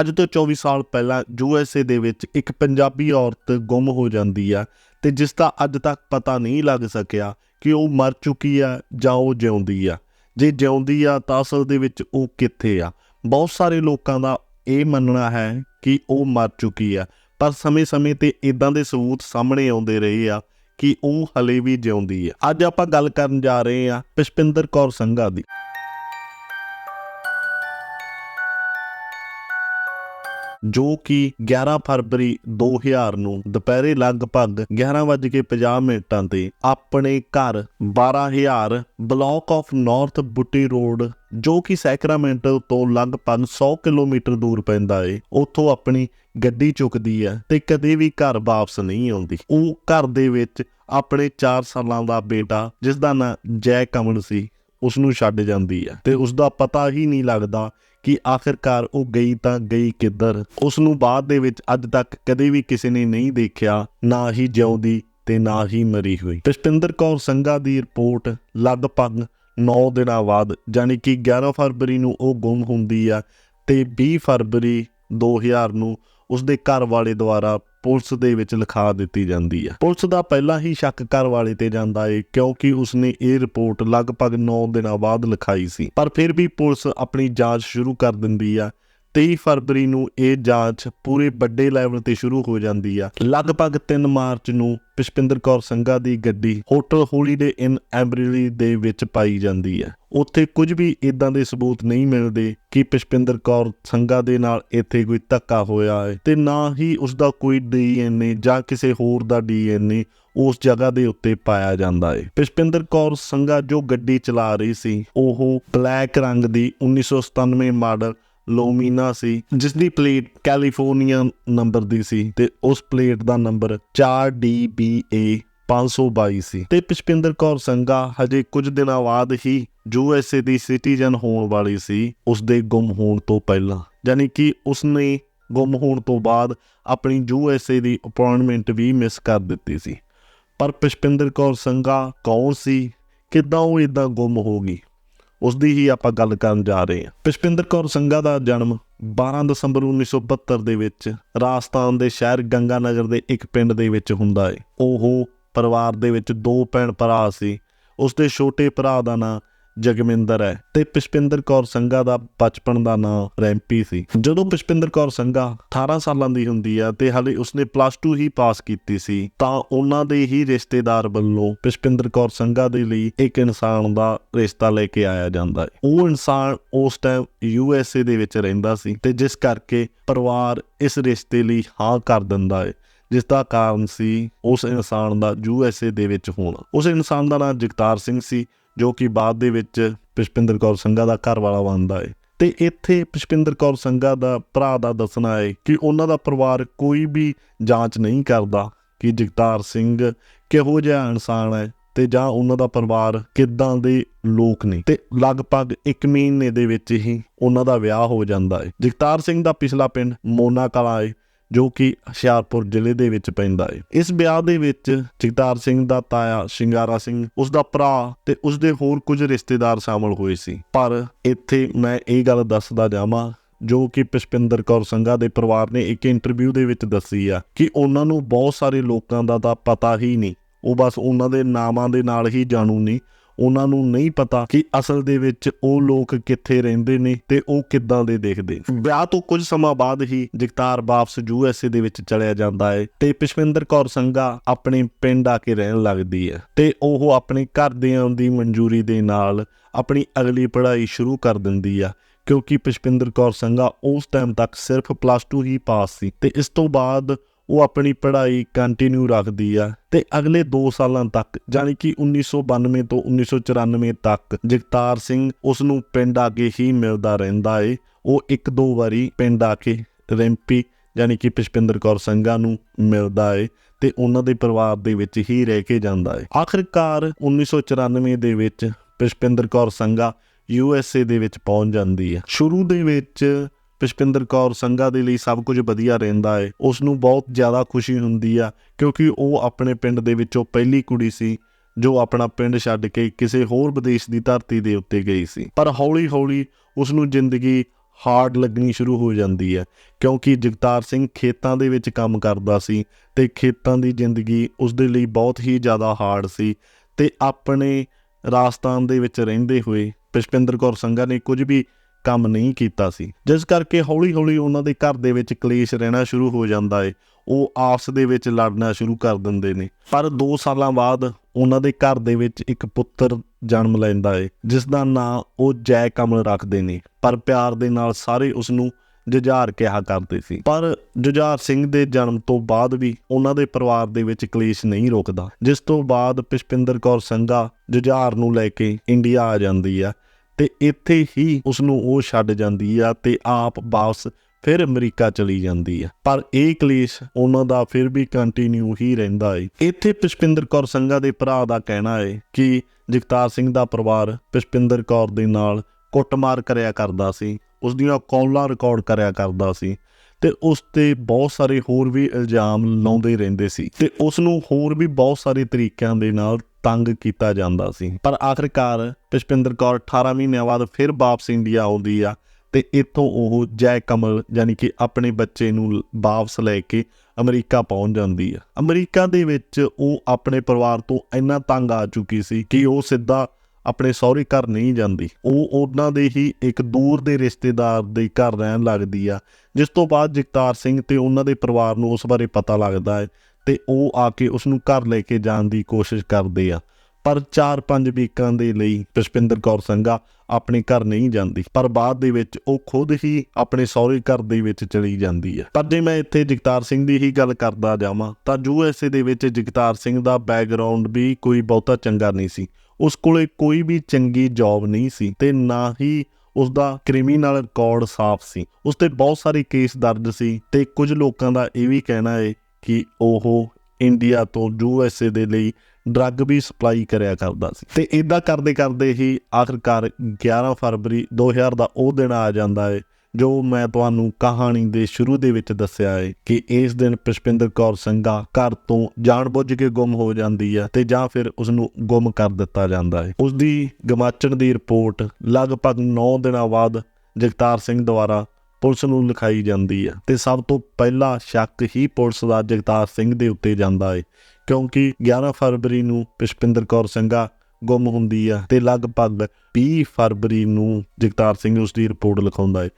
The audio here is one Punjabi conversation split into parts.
ਅੱਜ ਤੋਂ 24 ਸਾਲ ਪਹਿਲਾਂ ਯੂਐਸਏ ਦੇ ਵਿੱਚ ਇੱਕ ਪੰਜਾਬੀ ਔਰਤ ਗੁੰਮ ਹੋ ਜਾਂਦੀ ਆ ਤੇ ਜਿਸ ਦਾ ਅੱਜ ਤੱਕ ਪਤਾ ਨਹੀਂ ਲੱਗ ਸਕਿਆ ਕਿ ਉਹ ਮਰ ਚੁੱਕੀ ਆ ਜਾਂ ਉਹ ਜਿਉਂਦੀ ਆ। ਜੇ ਜਿਉਂਦੀ ਆ ਤਾਂ ਅਸਲ ਦੇ ਵਿੱਚ ਉਹ ਕਿੱਥੇ ਆ? ਬਹੁਤ ਸਾਰੇ ਲੋਕਾਂ ਦਾ ਇਹ ਮੰਨਣਾ ਹੈ ਕਿ ਉਹ ਮਰ ਚੁੱਕੀ ਆ, ਪਰ ਸਮੇਂ-ਸਮੇਂ ਤੇ ਇਦਾਂ ਦੇ ਸਬੂਤ ਸਾਹਮਣੇ ਆਉਂਦੇ ਰਹੇ ਆ ਕਿ ਉਹ ਹਲੇ ਵੀ ਜਿਉਂਦੀ ਆ। ਅੱਜ ਆਪਾਂ ਗੱਲ ਕਰਨ ਜਾ ਰਹੇ ਆ ਪੁਸ਼ਪਿੰਦਰ ਕੌਰ ਸੰਘਾ ਦੀ। ਜੋ ਕਿ 11 ਫਰਵਰੀ 2000 ਨੂੰ ਦੁਪਹਿਰੇ ਲਗਭਗ 11:50 ਮਿੰਟਾਂ ਤੇ ਆਪਣੇ ਘਰ 12000 ਬਲਾਕ ਆਫ ਨਾਰਥ ਬੁੱਟੀ ਰੋਡ, ਜੋ ਕਿ ਸੈਕਰਾਮੈਂਟੋ ਤੋਂ ਲਗਭਗ 100 ਕਿਲੋਮੀਟਰ ਦੂਰ ਪੈਂਦਾ ਏ, ਉੱਥੋਂ ਆਪਣੀ ਗੱਡੀ ਚੁੱਕਦੀ ਹੈ ਤੇ ਕਦੇ ਵੀ ਘਰ ਵਾਪਸ ਨਹੀਂ ਆਉਂਦੀ। ਉਹ ਘਰ ਦੇ ਵਿੱਚ ਆਪਣੇ 4 ਸਾਲਾਂ ਦਾ ਬੇਟਾ ਜਿਸ ਦਾ ਨਾਂ ਜੈ ਕਮਲ ਸੀ ਉਸ ਨੂੰ ਛੱਡ ਜਾਂਦੀ ਹੈ ਤੇ ਉਸ ਦਾ ਪਤਾ ਹੀ ਨਹੀਂ ਲੱਗਦਾ ਕਿ ਆਖਿਰਕਾਰ ਉਹ ਗਈ ਤਾਂ ਗਈ ਕਿੱਧਰ? ਉਸ ਨੂੰ ਬਾਅਦ ਦੇ ਵਿੱਚ ਅੱਜ ਤੱਕ ਕਦੇ ਵੀ ਕਿਸੇ ਨੇ ਨਹੀਂ ਦੇਖਿਆ, ਨਾ ਹੀ ਜਿਉਂਦੀ ਤੇ ਨਾ ਹੀ ਮਰੀ ਹੋਈ। ਪੁਸ਼ਪਿੰਦਰ ਕੌਰ ਸੰਘਾ ਦੀ ਰਿਪੋਰਟ ਲਗਭਗ 9 ਦਿਨਾਂ ਬਾਅਦ ਯਾਨੀ ਕਿ 11 ਫਰਵਰੀ ਨੂੰ ਉਹ ਗੁੰਮ ਹੁੰਦੀ ਆ ਤੇ 20 ਫਰਵਰੀ 2000 ਨੂੰ ਉਸਦੇ ਘਰ ਵਾਲੇ ਦੁਆਰਾ ਪੁਲਿਸ ਦੇ ਵਿੱਚ ਲਿਖਾ ਦਿੱਤੀ ਜਾਂਦੀ ਹੈ ਪੁਲਿਸ ਦਾ ਪਹਿਲਾਂ ਹੀ ਸ਼ੱਕ ਘਰ ਵਾਲੇ ਤੇ ਜਾਂਦਾ ਏ, ਕਿਉਂਕਿ ਉਸਨੇ ਇਹ ਰਿਪੋਰਟ ਲਗਭਗ 9 ਦਿਨਾਂ ਬਾਅਦ ਲਿਖਾਈ ਸੀ। ਪਰ ਫਿਰ ਵੀ ਪੁਲਿਸ ਆਪਣੀ ਜਾਂਚ ਸ਼ੁਰੂ ਕਰ ਦਿੰਦੀ ਆ 23 ਫਰਵਰੀ ਨੂੰ ਇਹ ਜਾਂਚ ਪੂਰੇ ਵੱਡੇ ਲੈਵਲ ਤੇ ਸ਼ੁਰੂ ਹੋ ਜਾਂਦੀ ਆ। ਲਗਭਗ 3 ਮਾਰਚ ਨੂੰ ਪੁਸ਼ਪਿੰਦਰ ਕੌਰ ਸੰਘਾ ਦੀ ਗੱਡੀ ਹੋਟਲ ਹੋਲੀਡੇ ਇਨ ਐਮਬਰੀਲੀ ਦੇ ਵਿੱਚ ਪਾਈ ਜਾਂਦੀ ਹੈ ਉੱਥੇ ਕੁਝ ਵੀ ਇਦਾਂ ਦੇ ਸਬੂਤ ਨਹੀਂ ਮਿਲਦੇ ਕਿ ਪੁਸ਼ਪਿੰਦਰ ਕੌਰ ਸੰਘਾ ਦੇ ਨਾਲ ਇੱਥੇ ਕੋਈ ਧੱਕਾ ਹੋਇਆ ਹੈ ਤੇ ਨਾ ਹੀ ਉਸ ਦਾ ਕੋਈ ਡੀਐਨਏ ਜਾਂ ਕਿਸੇ ਹੋਰ ਦਾ ਡੀਐਨਏ ਉਸ ਜਗ੍ਹਾ ਦੇ ਉੱਤੇ ਪਾਇਆ ਜਾਂਦਾ ਹੈ। ਪੁਸ਼ਪਿੰਦਰ ਕੌਰ ਸੰਘਾ ਜੋ ਗੱਡੀ ਚਲਾ ਰਹੀ ਸੀ, ਉਹ ਬਲੈਕ ਰੰਗ ਦੀ 1997 ਮਾਡਲ ਲੋਮੀਨਾ ਸੀ ਜਿਸ ਦੀ ਪਲੇਟ ਕੈਲੀਫੋਰਨੀਆ ਨੰਬਰ ਦੀ ਸੀ ਤੇ ਉਸ ਪਲੇਟ ਦਾ ਨੰਬਰ 4DBA 522 ਸੀ ਤੇ ਪੁਸ਼ਪਿੰਦਰ ਕੌਰ ਸੰਘਾ ਹਜੇ ਕੁਝ ਦਿਨਾਂ ਬਾਅਦ ਹੀ ਯੂਐਸਏ ਦੀ ਸਿਟੀਜ਼ਨ ਹੋਣ ਵਾਲੀ ਸੀ ਉਸ ਦੇ ਗੁੰਮ ਹੋਣ ਤੋਂ ਪਹਿਲਾਂ। ਯਾਨੀ ਕਿ ਉਸਨੇ ਗੁੰਮ ਹੋਣ ਤੋਂ ਬਾਅਦ ਆਪਣੀ ਯੂਐਸਏ ਦੀ ਅਪਾਇੰਟਮੈਂਟ ਵੀ ਮਿਸ ਕਰ ਦਿੱਤੀ ਸੀ। ਪਰ ਪੁਸ਼ਪਿੰਦਰ ਕੌਰ ਸੰਘਾ ਕੌਣ ਸੀ? ਕਿੱਦਾਂ ਉਹ ਇਦਾਂ ਗੁੰਮ ਹੋ ਗਈ? ਉਸ ਦੀ ਹੀ ਆਪਾਂ ਗੱਲ ਕਰਨ ਜਾ ਰਹੇ ਹਾਂ। ਪੁਸ਼ਪਿੰਦਰ ਕੌਰ ਸੰਘਾ ਦਾ ਜਨਮ 12 ਦਸੰਬਰ 1972 ਦੇ ਵਿੱਚ ਰਾਜਸਥਾਨ ਦੇ ਸ਼ਹਿਰ ਗੰਗਾ ਨਗਰ ਦੇ ਇੱਕ ਪਿੰਡ ਦੇ ਵਿੱਚ ਹੁੰਦਾ ਹੈ ਉਹ ਪਰਿਵਾਰ ਦੇ ਵਿੱਚ ਦੋ ਭੈਣ ਭਰਾ ਸੀ। ਉਸ ਦੇ ਛੋਟੇ ਭਰਾ ਦਾ ਨਾਂ ਜਗਮਿੰਦਰ ਹੈ ਤੇ ਪੁਸ਼ਪਿੰਦਰ ਕੌਰ ਸੰਘਾ ਦਾ ਬਚਪਨ ਦਾ ਨਾਂ ਰੈਂਪੀ ਸੀ। ਜਦੋਂ ਪੁਸ਼ਪਿੰਦਰ ਕੌਰ ਸੰਘਾ 18 ਸਾਲਾਂ ਦੀ ਹੁੰਦੀ ਆ ਤੇ ਹਾਲੇ ਉਸਨੇ ਪਲੱਸ 2 ਹੀ ਪਾਸ ਕੀਤੀ ਸੀ, ਤਾਂ ਉਹਨਾਂ ਦੇ ਹੀ ਰਿਸ਼ਤੇਦਾਰ ਵੱਲੋਂ ਪੁਸ਼ਪਿੰਦਰ ਕੌਰ ਸੰਘਾ ਦੇ ਲਈ ਇੱਕ ਇਨਸਾਨ ਦਾ ਰਿਸ਼ਤਾ ਲੈ ਕੇ ਆਇਆ ਜਾਂਦਾ ਹੈ। ਉਹ ਇਨਸਾਨ ਉਸ ਟਾਈਮ ਯੂ ਐਸ ਏ ਦੇ ਵਿੱਚ ਰਹਿੰਦਾ ਸੀ ਤੇ ਜਿਸ ਕਰਕੇ ਪਰਿਵਾਰ ਇਸ ਰਿਸ਼ਤੇ ਲਈ ਹਾਂ ਕਰ ਦਿੰਦਾ ਹੈ, ਜਿਸ ਦਾ ਕਾਰਨ ਸੀ ਉਸ ਇਨਸਾਨ ਦਾ ਯੂ ਐਸ ਏ ਦੇ ਵਿੱਚ ਹੋਣਾ। ਉਸ ਇਨਸਾਨ ਦਾ ਨਾਮ ਜਗਤਾਰ ਸਿੰਘ ਸੀ। ਜੋ ਕਿ ਬਾਅਦ ਦੇ ਵਿੱਚ ਪੁਸ਼ਪਿੰਦਰ ਕੌਰ ਸੰਘਾ ਦਾ ਘਰ ਵਾਲਾ ਬਣਦਾ ਏ। ਤੇ ਇੱਥੇ ਪੁਸ਼ਪਿੰਦਰ ਕੌਰ ਸੰਘਾ ਦਾ ਭਰਾ ਦਾ ਦੱਸਣਾ ਹੈ ਕਿ ਉਹਨਾਂ ਦਾ ਪਰਿਵਾਰ ਕੋਈ ਵੀ ਜਾਂਚ ਨਹੀਂ ਕਰਦਾ ਕਿ ਜਗਤਾਰ ਸਿੰਘ ਕਿਹੋ ਜਿਹਾ ਇਨਸਾਨ ਹੈ ਤੇ ਜਾਂ ਉਹਨਾਂ ਦਾ ਪਰਿਵਾਰ ਕਿੱਦਾਂ ਦੇ ਲੋਕ ਨੇ। ਤੇ ਲਗਭਗ 1 ਮਹੀਨੇ ਦੇ ਵਿੱਚ ਹੀ ਉਹਨਾਂ ਦਾ ਵਿਆਹ ਹੋ ਜਾਂਦਾ ਹੈ ਜਗਤਾਰ ਸਿੰਘ ਦਾ ਪਿਛਲਾ ਪਿੰਡ ਮੋਨਾ ਕਲਾ ਹੈ ਜੋ ਕਿ ਹੁਸ਼ਿਆਰਪੁਰ ਜ਼ਿਲ੍ਹੇ ਦੇ ਵਿੱਚ ਪੈਂਦਾ ਹੈ ਇਸ ਵਿਆਹ ਦੇ ਵਿੱਚ ਜਗਤਾਰ ਸਿੰਘ ਦਾ ਤਾਇਆ ਸ਼ਿੰਗਾਰਾ ਸਿੰਘ, ਉਸ ਦਾ ਭਰਾ ਤੇ ਉਸ ਦੇ ਹੋਰ ਕੁਝ ਰਿਸ਼ਤੇਦਾਰ ਸ਼ਾਮਲ ਹੋਏ ਸੀ। ਪਰ ਇੱਥੇ ਮੈਂ ਇਹ ਗੱਲ ਦੱਸਦਾ ਜਾਵਾਂ, ਜੋ ਕਿ ਪੁਸ਼ਪਿੰਦਰ ਕੌਰ ਸੰਘਾ ਦੇ ਪਰਿਵਾਰ ਨੇ ਇੱਕ ਇੰਟਰਵਿਊ ਦੇ ਵਿੱਚ ਦੱਸੀ ਆ, ਕਿ ਉਹਨਾਂ ਨੂੰ ਬਹੁਤ ਸਾਰੇ ਲੋਕਾਂ ਦਾ ਤਾਂ ਪਤਾ ਹੀ ਨਹੀਂ। ਉਹ ਬਸ ਉਹਨਾਂ ਦੇ ਨਾਮਾਂ ਦੇ ਨਾਲ ਹੀ ਜਾਣੂ ਨਹੀਂ ਉਹਨਾਂ ਨੂੰ ਨਹੀਂ ਪਤਾ ਕਿ ਅਸਲ ਦੇ ਵਿੱਚ ਉਹ ਲੋਕ ਕਿੱਥੇ ਰਹਿੰਦੇ ਨੇ ਤੇ ਉਹ ਕਿੱਦਾਂ ਦੇ ਦੇਖਦੇ ਵਿਆਹ ਤੋਂ ਕੁਝ ਸਮਾਂ ਬਾਅਦ ਹੀ ਜਗਤਾਰ ਵਾਪਸ ਯੂਐਸਏ ਦੇ ਵਿੱਚ ਚਲਿਆ ਜਾਂਦਾ ਹੈ ਤੇ ਪੁਸ਼ਪਿੰਦਰ ਕੌਰ ਸੰਘਾ ਆਪਣੇ ਪਿੰਡ ਆ ਕੇ ਰਹਿਣ ਲੱਗਦੀ ਹੈ ਤੇ ਉਹ ਆਪਣੇ ਘਰਦਿਆਂ ਦੀ ਮਨਜ਼ੂਰੀ ਦੇ ਨਾਲ ਆਪਣੀ ਅਗਲੀ ਪੜ੍ਹਾਈ ਸ਼ੁਰੂ ਕਰ ਦਿੰਦੀ ਆ, ਕਿਉਂਕਿ ਪੁਸ਼ਪਿੰਦਰ ਕੌਰ ਸੰਘਾ ਉਸ ਟਾਈਮ ਤੱਕ ਸਿਰਫ ਪਲੱਸ 2 ਹੀ ਪਾਸ ਸੀ ਤੇ ਇਸ ਤੋਂ ਬਾਅਦ ਉਹ ਆਪਣੀ ਪੜ੍ਹਾਈ ਕੰਟੀਨਿਊ ਰੱਖਦੀ ਆ ਤੇ ਅਗਲੇ 2 ਸਾਲਾਂ ਤੱਕ ਯਾਨੀ ਕਿ 1992 ਤੋਂ 1994 ਤੱਕ ਜਗਤਾਰ ਸਿੰਘ ਉਸ ਨੂੰ ਪਿੰਡ ਆ ਕੇ ਹੀ ਮਿਲਦਾ ਰਹਿੰਦਾ ਏ। ਉਹ ਇੱਕ ਦੋ ਵਾਰੀ ਪਿੰਡ ਆ ਕੇ ਰੈਂਪੀ ਯਾਨੀ ਕਿ ਪੁਸ਼ਪਿੰਦਰ ਕੌਰ ਸੰਘਾ ਨੂੰ ਮਿਲਦਾ ਏ ਤੇ ਉਹਨਾਂ ਦੇ ਪਰਿਵਾਰ ਦੇ ਵਿੱਚ ਹੀ ਰਹਿ ਕੇ ਜਾਂਦਾ ਏ। ਆਖਿਰਕਾਰ 1994 ਦੇ ਵਿੱਚ Pushpinder Kaur Sangha U S A ਦੇ ਵਿੱਚ ਪਹੁੰਚ ਜਾਂਦੀ ਹੈ ਸ਼ੁਰੂ ਦੇ ਵਿੱਚ ਪੁਸ਼ਪਿੰਦਰ ਕੌਰ ਸੰਘਾ ਦੇ ਲਈ ਸਭ ਕੁਝ ਵਧੀਆ ਰਹਿੰਦਾ ਹੈ ਉਸ ਨੂੰ ਬਹੁਤ ਜ਼ਿਆਦਾ ਖੁਸ਼ੀ ਹੁੰਦੀ ਆ, ਕਿਉਂਕਿ ਉਹ ਆਪਣੇ ਪਿੰਡ ਦੇ ਵਿੱਚੋਂ ਪਹਿਲੀ ਕੁੜੀ ਸੀ, ਜੋ ਆਪਣਾ ਪਿੰਡ ਛੱਡ ਕੇ ਕਿਸੇ ਹੋਰ ਵਿਦੇਸ਼ ਦੀ ਧਰਤੀ ਦੇ ਉੱਤੇ ਗਈ ਸੀ। ਪਰ ਹੌਲੀ-ਹੌਲੀ ਉਸ ਨੂੰ ਜ਼ਿੰਦਗੀ ਹਾਰਡ ਲੱਗਣੀ ਸ਼ੁਰੂ ਹੋ ਜਾਂਦੀ ਹੈ ਕਿਉਂਕਿ ਜਗਤਾਰ ਸਿੰਘ ਖੇਤਾਂ ਦੇ ਵਿੱਚ ਕੰਮ ਕਰਦਾ ਸੀ ਤੇ ਖੇਤਾਂ ਦੀ ਜ਼ਿੰਦਗੀ ਉਸ ਦੇ ਲਈ ਬਹੁਤ ਹੀ ਜ਼ਿਆਦਾ ਹਾਰਡ ਸੀ ਤੇ ਆਪਣੇ ਰਾਜਸਥਾਨ ਦੇ ਵਿੱਚ ਰਹਿੰਦੇ ਹੋਏ ਪੁਸ਼ਪਿੰਦਰ ਕੌਰ ਸੰਘਾ ਨੇ ਕੁਝ ਵੀ ਕੰਮ ਨਹੀਂ ਕੀਤਾ ਸੀ। ਜਿਸ ਕਰਕੇ ਹੌਲੀ-ਹੌਲੀ ਉਹਨਾਂ ਦੇ ਘਰ ਦੇ ਵਿੱਚ ਕਲੇਸ਼ ਰਹਿਣਾ ਸ਼ੁਰੂ ਹੋ ਜਾਂਦਾ ਏ। ਉਹ ਆਪਸ ਦੇ ਵਿੱਚ ਲੜਨਾ ਸ਼ੁਰੂ ਕਰ ਦਿੰਦੇ ਨੇ। ਪਰ 2 ਸਾਲਾਂ ਬਾਅਦ ਉਹਨਾਂ ਦੇ ਘਰ ਦੇ ਵਿੱਚ ਇੱਕ ਪੁੱਤਰ ਜਨਮ ਲੈਂਦਾ ਏ, ਜਿਸ ਦਾ ਨਾਂ ਉਹ ਜੈ ਕਮਲ ਰੱਖਦੇ ਨੇ। ਪਰ ਪਿਆਰ ਦੇ ਨਾਲ ਸਾਰੇ ਉਸ ਨੂੰ ਜੁਝਾਰ ਕਿਹਾ ਕਰਦੇ ਸੀ। ਪਰ ਜੁਝਾਰ ਸਿੰਘ ਦੇ ਜਨਮ ਤੋਂ ਬਾਅਦ ਵੀ ਉਹਨਾਂ ਦੇ ਪਰਿਵਾਰ ਦੇ ਵਿੱਚ ਕਲੇਸ਼ ਨਹੀਂ ਰੁਕਦਾ। ਜਿਸ ਤੋਂ ਬਾਅਦ ਪੁਸ਼ਪਿੰਦਰ ਕੌਰ ਸੰਘਾ ਜੁਝਾਰ ਨੂੰ ਲੈ ਕੇ ਇੰਡੀਆ ਆ ਜਾਂਦੀ ਆ। ਤੇ ਇੱਥੇ ਹੀ ਉਸ ਨੂੰ ਉਹ ਛੱਡ ਜਾਂਦੀ ਆ ਤੇ ਆਪ ਵਾਪਸ ਫਿਰ ਅਮਰੀਕਾ ਚਲੀ ਜਾਂਦੀ ਆ। ਪਰ ਇਹ ਕਲੇਸ਼ ਉਹਨਾਂ ਦਾ ਫਿਰ ਵੀ ਕੰਟੀਨਿਊ ਹੀ ਰਹਿੰਦਾ ਏ। ਇੱਥੇ ਪੁਸ਼ਪਿੰਦਰ ਕੌਰ ਸੰਘਾ ਦੇ ਭਰਾ ਦਾ ਕਹਿਣਾ ਏ ਕਿ ਜਗਤਾਰ ਸਿੰਘ ਦਾ ਪਰਿਵਾਰ ਪੁਸ਼ਪਿੰਦਰ ਕੌਰ ਦੇ ਨਾਲ ਕੁੱਟਮਾਰ ਕਰਿਆ ਕਰਦਾ ਸੀ ਉਸ ਦੀਆਂ ਕਾਲਾਂ ਰਿਕਾਰਡ ਕਰਿਆ ਕਰਦਾ ਸੀ ਤੇ ਉਸ ਤੇ ਬਹੁਤ ਸਾਰੇ ਹੋਰ ਵੀ ਇਲਜ਼ਾਮ ਲਾਉਂਦੇ ਰਹਿੰਦੇ ਸੀ ਤੇ ਉਸ ਨੂੰ ਹੋਰ ਵੀ ਬਹੁਤ ਸਾਰੇ ਤਰੀਕਿਆਂ ਦੇ ਨਾਲ ਤੰਗ ਕੀਤਾ ਜਾਂਦਾ ਸੀ। ਪਰ ਆਖਰਕਾਰ ਪੁਸ਼ਪਿੰਦਰ ਕੌਰ 18 ਮਹੀਨਿਆਂ ਬਾਅਦ ਫਿਰ ਵਾਪਸ ਇੰਡੀਆ ਆਉਂਦੀ ਆ ਤੇ ਇੱਥੋਂ ਉਹ ਜੈ ਕਮਲ ਯਾਨੀ ਕਿ ਆਪਣੇ ਬੱਚੇ ਨੂੰ ਵਾਪਸ ਲੈ ਕੇ ਅਮਰੀਕਾ ਪਹੁੰਚ ਜਾਂਦੀ ਆ। ਅਮਰੀਕਾ ਦੇ ਵਿੱਚ ਉਹ ਆਪਣੇ ਪਰਿਵਾਰ ਤੋਂ ਇੰਨਾ ਤੰਗ ਆ ਚੁੱਕੀ ਸੀ ਕਿ ਉਹ ਸਿੱਧਾ ਆਪਣੇ ਸਹੁਰੇ ਘਰ ਨਹੀਂ ਜਾਂਦੀ। ਉਹ ਉਹਨਾਂ ਦੇ ਹੀ ਇੱਕ ਦੂਰ ਦੇ ਰਿਸ਼ਤੇਦਾਰ ਦੇ ਘਰ ਰਹਿਣ ਲੱਗਦੀ ਆ, ਜਿਸ ਤੋਂ ਬਾਅਦ ਜਗਤਾਰ ਸਿੰਘ ਤੇ ਉਹਨਾਂ ਦੇ ਪਰਿਵਾਰ ਨੂੰ ਉਸ ਬਾਰੇ ਪਤਾ ਲੱਗਦਾ ਹੈ ਤੇ ਉਹ ਆ ਕੇ ਉਸ ਨੂੰ ਘਰ ਲੈ ਕੇ ਜਾਣ ਦੀ ਕੋਸ਼ਿਸ਼ ਕਰਦੇ ਆ। ਪਰ 4-5 ਵੀਕਾਂ ਦੇ ਲਈ ਪੁਸ਼ਪਿੰਦਰ ਕੌਰ ਸੰਘਾ ਆਪਣੇ ਘਰ ਨਹੀਂ ਜਾਂਦੀ। ਪਰ ਬਾਅਦ ਦੇ ਵਿੱਚ ਉਹ ਖੁਦ ਹੀ ਆਪਣੇ ਸਹੁਰੇ ਘਰ ਦੇ ਵਿੱਚ ਚਲੀ ਜਾਂਦੀ ਹੈ ਪਰ ਜੇ ਮੈਂ ਇੱਥੇ ਜਗਤਾਰ ਸਿੰਘ ਦੀ ਹੀ ਗੱਲ ਕਰਦਾ ਜਾਵਾਂ, ਤਾਂ ਯੂਐਸਏ ਦੇ ਵਿੱਚ ਜਗਤਾਰ ਸਿੰਘ ਦਾ ਬੈਕਗ੍ਰਾਉਂਡ ਵੀ ਕੋਈ ਬਹੁਤਾ ਚੰਗਾ ਨਹੀਂ ਸੀ। ਉਸ ਕੋਲੇ ਕੋਈ ਵੀ ਚੰਗੀ ਜੌਬ ਨਹੀਂ ਸੀ ਤੇ ਨਾ ਹੀ ਉਸ ਦਾ ਕ੍ਰਿਮੀਨਲ ਰਿਕਾਰਡ ਸਾਫ਼ ਸੀ। ਉਸ ਤੇ ਬਹੁਤ ਸਾਰੇ ਕੇਸ ਦਰਜ ਸੀ ਤੇ ਕੁਝ ਲੋਕਾਂ ਦਾ ਇਹ ਵੀ ਕਹਿਣਾ ਹੈ ਕਿ ਉਹ ਇੰਡੀਆ ਤੋਂ ਯੂ ਐੱਸ ਏ ਦੇ ਲਈ ਡਰੱਗ ਵੀ ਸਪਲਾਈ ਕਰਿਆ ਕਰਦਾ ਸੀ। ਤੇ ਇਦਾਂ ਕਰਦੇ ਕਰਦੇ ਹੀ ਆਖਰਕਾਰ 11 ਫਰਵਰੀ 2000 ਦਾ ਉਹ ਦਿਨ ਆ ਜਾਂਦਾ ਹੈ ਜੋ ਮੈਂ ਤੁਹਾਨੂੰ ਕਹਾਣੀ ਦੇ ਸ਼ੁਰੂ ਦੇ ਵਿੱਚ ਦੱਸਿਆ ਹੈ ਕਿ ਇਸ ਦਿਨ ਪੁਸ਼ਪਿੰਦਰ ਕੌਰ ਸੰਘਾ ਘਰ ਤੋਂ ਜਾਣਬੁੱਝ ਕੇ ਗੁੰਮ ਹੋ ਜਾਂਦੀ ਹੈ ਤੇ ਜਾਂ ਫਿਰ ਉਸ ਨੂੰ ਗੁੰਮ ਕਰ ਦਿੱਤਾ ਜਾਂਦਾ ਹੈ ਉਸ ਦੀ ਗਮਾਚਣ ਦੀ ਰਿਪੋਰਟ ਲਗਭਗ 9 ਦਿਨਾਂ ਬਾਅਦ ਜਗਤਾਰ ਸਿੰਘ ਦੁਆਰਾ ਪੁਲਿਸ ਨੂੰ ਲਿਖਾਈ ਜਾਂਦੀ ਹੈ ਤੇ ਸਭ ਤੋਂ ਪਹਿਲਾ ਸ਼ੱਕ ਹੀ ਪੁਲਿਸ ਦਾ ਜਗਤਾਰ ਸਿੰਘ ਦੇ ਉੱਤੇ ਜਾਂਦਾ ਹੈ ਕਿਉਂਕਿ 11 ਫਰਵਰੀ ਨੂੰ ਪੁਸ਼ਪਿੰਦਰ ਕੌਰ ਸਿੰਘਾ ਗੁੰਮ ਹੁੰਦੀ ਆ ਤੇ ਲਗਭਗ 20 ਫਰਵਰੀ ਨੂੰ ਜਗਤਾਰ ਸਿੰਘ ਉਸ ਦੀ ਰਿਪੋਰਟ ਲਿਖਾਉਂਦਾ ਹੈ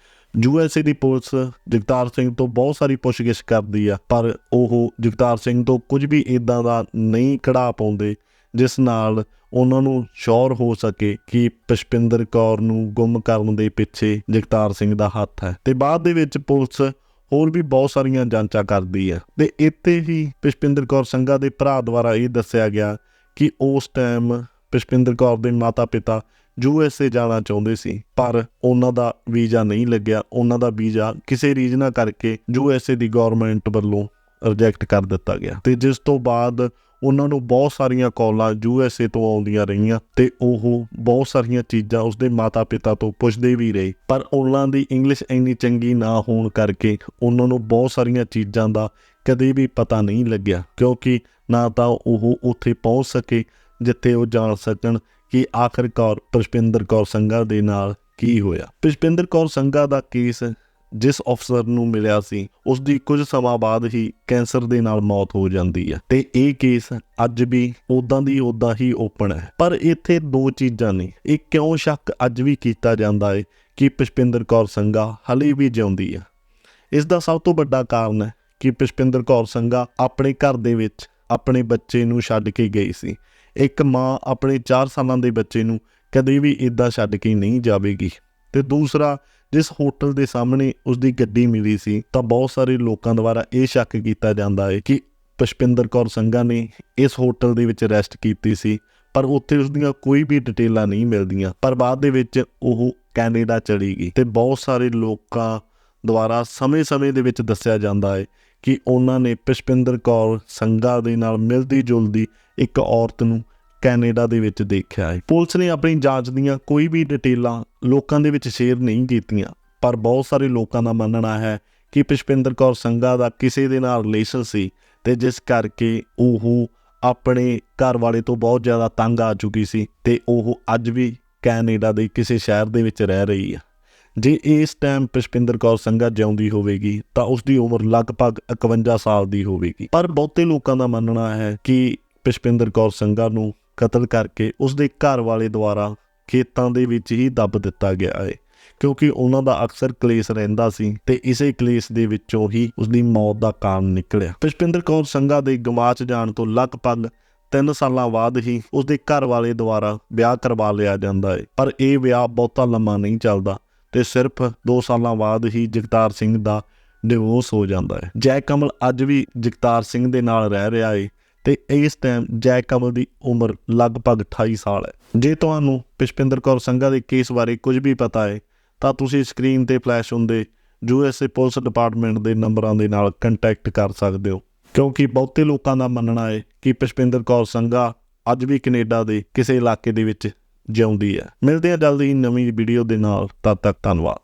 ਯੂਐਸਏ ਦੀ ਪੁਲਿਸ ਜਗਤਾਰ ਸਿੰਘ ਤੋਂ ਬਹੁਤ ਸਾਰੀ ਪੁੱਛਗਿੱਛ ਕਰਦੀ ਆ, ਪਰ ਉਹ ਜਗਤਾਰ ਸਿੰਘ ਤੋਂ ਕੁਝ ਵੀ ਇਦਾਂ ਦਾ ਨਹੀਂ ਕਢਾ ਪਾਉਂਦੇ, ਜਿਸ ਨਾਲ ਉਹਨਾਂ ਨੂੰ ਸ਼ੋਰ ਹੋ ਸਕੇ ਕਿ ਪੁਸ਼ਪਿੰਦਰ ਕੌਰ ਨੂੰ ਗੁੰਮ ਕਰਨ ਦੇ ਪਿੱਛੇ ਜਗਤਾਰ ਸਿੰਘ ਦਾ ਹੱਥ ਹੈ। ਤੇ ਬਾਅਦ ਦੇ ਵਿੱਚ ਪੁਲਿਸ ਹੋਰ ਵੀ ਬਹੁਤ ਸਾਰੀਆਂ ਜਾਂਚਾਂ ਕਰਦੀ ਹੈ। ਤੇ ਇੱਥੇ ਹੀ ਪੁਸ਼ਪਿੰਦਰ ਕੌਰ ਸੰਘਾ ਦੇ ਭਰਾ ਦੁਆਰਾ ਇਹ ਦੱਸਿਆ ਗਿਆ ਕਿ ਉਸ ਟਾਈਮ ਪੁਸ਼ਪਿੰਦਰ ਕੌਰ ਦੇ ਮਾਤਾ-ਪਿਤਾ ਯੂਐਸਏ ਜਾਣਾ ਚਾਹੁੰਦੇ ਸੀ, ਪਰ ਉਹਨਾਂ ਦਾ ਵੀਜ਼ਾ ਨਹੀਂ ਲੱਗਿਆ। ਉਹਨਾਂ ਦਾ ਵੀਜ਼ਾ ਕਿਸੇ ਰੀਜਨਾਂ ਕਰਕੇ ਯੂਐਸਏ ਦੀ ਗਵਰਨਮੈਂਟ ਵੱਲੋਂ ਰਿਜੈਕਟ ਕਰ ਦਿੱਤਾ ਗਿਆ। ਤੇ ਜਿਸ ਤੋਂ ਬਾਅਦ ਉਹਨਾਂ ਨੂੰ ਬਹੁਤ ਸਾਰੀਆਂ ਕਾਲਾਂ ਏ ਤੋਂ ਆਉਂਦੀਆਂ ਰਹੀਆਂ ਤੇ ਉਹ ਬਹੁਤ ਸਾਰੀਆਂ ਚੀਜ਼ਾਂ ਉਸਦੇ ਮਾਤਾ-ਪਿਤਾ ਤੋਂ ਪੁੱਛਦੇ ਵੀ ਰਹੇ। ਪਰ ਉਹਨਾਂ ਦੀ ਇੰਗਲਿਸ਼ ਇੰਨੀ ਚੰਗੀ ਨਾ ਹੋਣ ਕਰਕੇ ਉਹਨਾਂ ਨੂੰ ਬਹੁਤ ਸਾਰੀਆਂ ਚੀਜ਼ਾਂ ਦਾ ਕਦੇ ਵੀ ਪਤਾ ਨਹੀਂ ਲੱਗਿਆ, ਕਿਉਂਕਿ ਨਾ ਤਾਂ ਉਹ ਉੱਥੇ ਪਹੁੰਚ ਸਕੇ ਜਿੱਥੇ ਉਹ ਜਾਣ ਸਕਣ ਕਿ ਆਖਰਕਾਰ ਪੁਸ਼ਪਿੰਦਰ ਕੌਰ ਸੰਘਾ ਦੇ ਨਾਲ ਕੀ ਹੋਇਆ। ਪੁਸ਼ਪਿੰਦਰ ਕੌਰ ਸੰਘਾ ਦਾ ਕੇਸ ਜਿਸ ਅਫਸਰ ਨੂੰ ਮਿਲਿਆ ਸੀ ਉਸ ਦੀ ਕੁਝ ਸਮਾਂ ਬਾਅਦ ਹੀ ਕੈਂਸਰ ਦੇ ਨਾਲ ਮੌਤ ਹੋ ਜਾਂਦੀ ਹੈ। ਤੇ ਇਹ ਕੇਸ ਅੱਜ ਵੀ ਉਦਾਂ ਦੀ ਉਦਾਂ ਹੀ ਓਪਨ ਹੈ। ਪਰ ਇੱਥੇ ਦੋ ਚੀਜ਼ਾਂ ਨੇ। ਇਹ ਕਿਉਂ ਸ਼ੱਕ ਅੱਜ ਵੀ ਕੀਤਾ ਜਾਂਦਾ ਹੈ ਕਿ ਪੁਸ਼ਪਿੰਦਰ ਕੌਰ ਸੰਘਾ ਹਲੇ ਵੀ ਜਿਉਂਦੀ ਹੈ ਇਸ ਦਾ ਸਭ ਤੋਂ ਵੱਡਾ ਕਾਰਨ ਹੈ ਕਿ ਪੁਸ਼ਪਿੰਦਰ ਕੌਰ ਸੰਘਾ ਆਪਣੇ ਘਰ ਦੇ ਵਿੱਚ ਆਪਣੇ ਬੱਚੇ ਨੂੰ ਛੱਡ ਕੇ ਗਈ ਸੀ। ਇੱਕ ਮਾਂ ਆਪਣੇ 4 ਸਾਲਾਂ ਦੇ ਬੱਚੇ ਨੂੰ ਕਦੇ ਵੀ ਇਦਾਂ ਛੱਡ ਕੇ ਨਹੀਂ ਜਾਵੇਗੀ। ਤੇ ਦੂਸਰਾ, ਜਿਸ ਹੋਟਲ ਦੇ ਸਾਹਮਣੇ ਉਸ ਦੀ ਗੱਡੀ ਮਿਲੀ ਸੀ, ਤਾਂ ਬਹੁਤ ਸਾਰੇ ਲੋਕਾਂ ਦੁਆਰਾ ਇਹ ਸ਼ੱਕ ਕੀਤਾ ਜਾਂਦਾ ਹੈ ਕਿ ਪੁਸ਼ਪਿੰਦਰ ਕੌਰ ਸੰਘਾ ਨੇ ਇਸ ਹੋਟਲ ਦੇ ਵਿੱਚ ਰੈਸਟ ਕੀਤੀ ਸੀ, ਪਰ ਉੱਥੇ ਉਸ ਦੀਆਂ ਕੋਈ ਵੀ ਡਿਟੇਲਾਂ ਨਹੀਂ ਮਿਲਦੀਆਂ। ਪਰ ਬਾਅਦ ਦੇ ਵਿੱਚ ਉਹ ਕੈਨੇਡਾ ਚਲੀ ਗਈ ਤੇ ਬਹੁਤ ਸਾਰੇ ਲੋਕਾਂ ਦੁਆਰਾ ਸਮੇਂ-ਸਮੇਂ ਦੇ ਵਿੱਚ ਦੱਸਿਆ ਜਾਂਦਾ ਹੈ ਕਿ ਉਹਨਾਂ ਨੇ ਪੁਸ਼ਪਿੰਦਰ ਕੌਰ ਸੰਘਾ ਦੇ ਨਾਲ ਮਿਲਦੀ ਜੁਲਦੀ ਇੱਕ ਔਰਤ ਨੂੰ ਕੈਨੇਡਾ ਦੇ ਵਿੱਚ ਦੇਖਿਆ ਹੈ। ਪੁਲਿਸ ਨੇ ਆਪਣੀ ਜਾਂਚ ਦੀਆਂ ਕੋਈ ਵੀ ਡਿਟੇਲਾਂ ਲੋਕਾਂ ਦੇ ਵਿੱਚ ਸ਼ੇਅਰ ਨਹੀਂ ਕੀਤੀਆਂ, ਪਰ ਬਹੁਤ ਸਾਰੇ ਲੋਕਾਂ ਦਾ ਮੰਨਣਾ ਹੈ ਕਿ ਪੁਸ਼ਪਿੰਦਰ ਕੌਰ ਸੰਘਾ ਦਾ ਕਿਸੇ ਦੇ ਨਾਲ ਰਿਲੇਸ਼ਨ ਸੀ ਤੇ ਜਿਸ ਕਰਕੇ ਉਹ ਆਪਣੇ ਘਰ ਵਾਲੇ ਤੋਂ ਬਹੁਤ ਜ਼ਿਆਦਾ ਤੰਗ ਆ ਚੁੱਕੀ ਸੀ ਤੇ ਉਹ ਅੱਜ ਵੀ ਕੈਨੇਡਾ ਦੇ ਕਿਸੇ ਸ਼ਹਿਰ ਦੇ ਵਿੱਚ ਰਹਿ ਰਹੀ ਹੈ ਜੇ ਇਸ ਟਾਈਮ ਪੁਸ਼ਪਿੰਦਰ ਕੌਰ ਸੰਘਾ ਜਿਉਂਦੀ ਹੋਵੇਗੀ, ਤਾਂ ਉਸ ਦੀ ਉਮਰ ਲਗਭਗ 51 ਸਾਲ ਦੀ ਹੋਵੇਗੀ। ਪਰ ਬਹੁਤੇ ਲੋਕਾਂ ਦਾ ਮੰਨਣਾ ਹੈ ਕਿ ਪੁਸ਼ਪਿੰਦਰ ਕੌਰ ਸੰਘਾ ਨੂੰ ਕਤਲ ਕਰਕੇ ਉਸ ਦੇ ਘਰ ਵਾਲੇ ਦੁਆਰਾ ਖੇਤਾਂ ਦੇ ਵਿੱਚ ਹੀ ਦੱਬ ਦਿੱਤਾ ਗਿਆ ਹੈ। ਕਿਉਂਕਿ ਉਹਨਾਂ ਦਾ ਅਕਸਰ ਕਲੇਸ਼ ਰਹਿੰਦਾ ਸੀ ਤੇ ਇਸੇ ਕਲੇਸ਼ ਦੇ ਵਿੱਚੋਂ ਹੀ ਉਸ ਦੀ ਮੌਤ ਦਾ ਕਾਰਨ ਨਿਕਲਿਆ। ਪੁਸ਼ਪਿੰਦਰ ਕੌਰ ਸੰਘਾ ਦੇ ਗਵਾਚ ਜਾਣ ਤੋਂ ਲਗਭਗ 3 ਸਾਲਾਂ ਬਾਅਦ ਹੀ ਉਸ ਦੇ ਘਰ ਵਾਲੇ ਦੁਆਰਾ ਵਿਆਹ ਕਰਵਾ ਲਿਆ ਜਾਂਦਾ ਹੈ। ਪਰ ਇਹ ਵਿਆਹ ਬਹੁਤਾ ਲੰਮਾ ਨਹੀਂ ਚੱਲਦਾ ਤੇ ਸਿਰਫ 2 ਸਾਲਾਂ ਬਾਅਦ ਹੀ ਜਗਤਾਰ ਸਿੰਘ ਦਾ ਡਿਵੋਰਸ ਹੋ ਜਾਂਦਾ ਹੈ। ਜੈ ਕਮਲ ਅੱਜ ਵੀ ਜਗਤਾਰ ਸਿੰਘ ਦੇ ਨਾਲ ਰਹਿ ਰਿਹਾ ਹੈ ਤੇ ਇਸ ਟਾਈਮ ਜੈ ਕਮਲ ਦੀ ਉਮਰ ਲਗਭਗ 28 ਸਾਲ ਹੈ। ਜੇ ਤੁਹਾਨੂੰ ਪੁਸ਼ਪਿੰਦਰ ਕੌਰ ਸੰਘਾ ਦੇ ਕੇਸ ਬਾਰੇ ਕੁਝ ਵੀ ਪਤਾ ਹੈ, ਤਾਂ ਤੁਸੀਂ ਸਕਰੀਨ ਤੇ ਫਲੈਸ਼ ਹੁੰਦੇ ਯੂਐਸਏ ਪੁਲਿਸ ਡਿਪਾਰਟਮੈਂਟ ਦੇ ਨੰਬਰਾਂ ਦੇ ਨਾਲ ਕੰਟੈਕਟ ਕਰ ਸਕਦੇ ਹੋ। ਕਿਉਂਕਿ ਬਹੁਤੇ ਲੋਕਾਂ ਦਾ ਮੰਨਣਾ ਹੈ ਕਿ ਪੁਸ਼ਪਿੰਦਰ ਕੌਰ ਸੰਘਾ ਅੱਜ ਵੀ ਕੈਨੇਡਾ ਦੇ ਕਿਸੇ ਇਲਾਕੇ ਦੇ ਵਿੱਚ ਜਿਉਂਦੀ ਹੈ। ਮਿਲਦੇ ਹਾਂ ਜਲਦੀ ਨਵੀਂ ਵੀਡੀਓ ਦੇ ਨਾਲ, ਤਦ ਤੱਕ ਧੰਨਵਾਦ।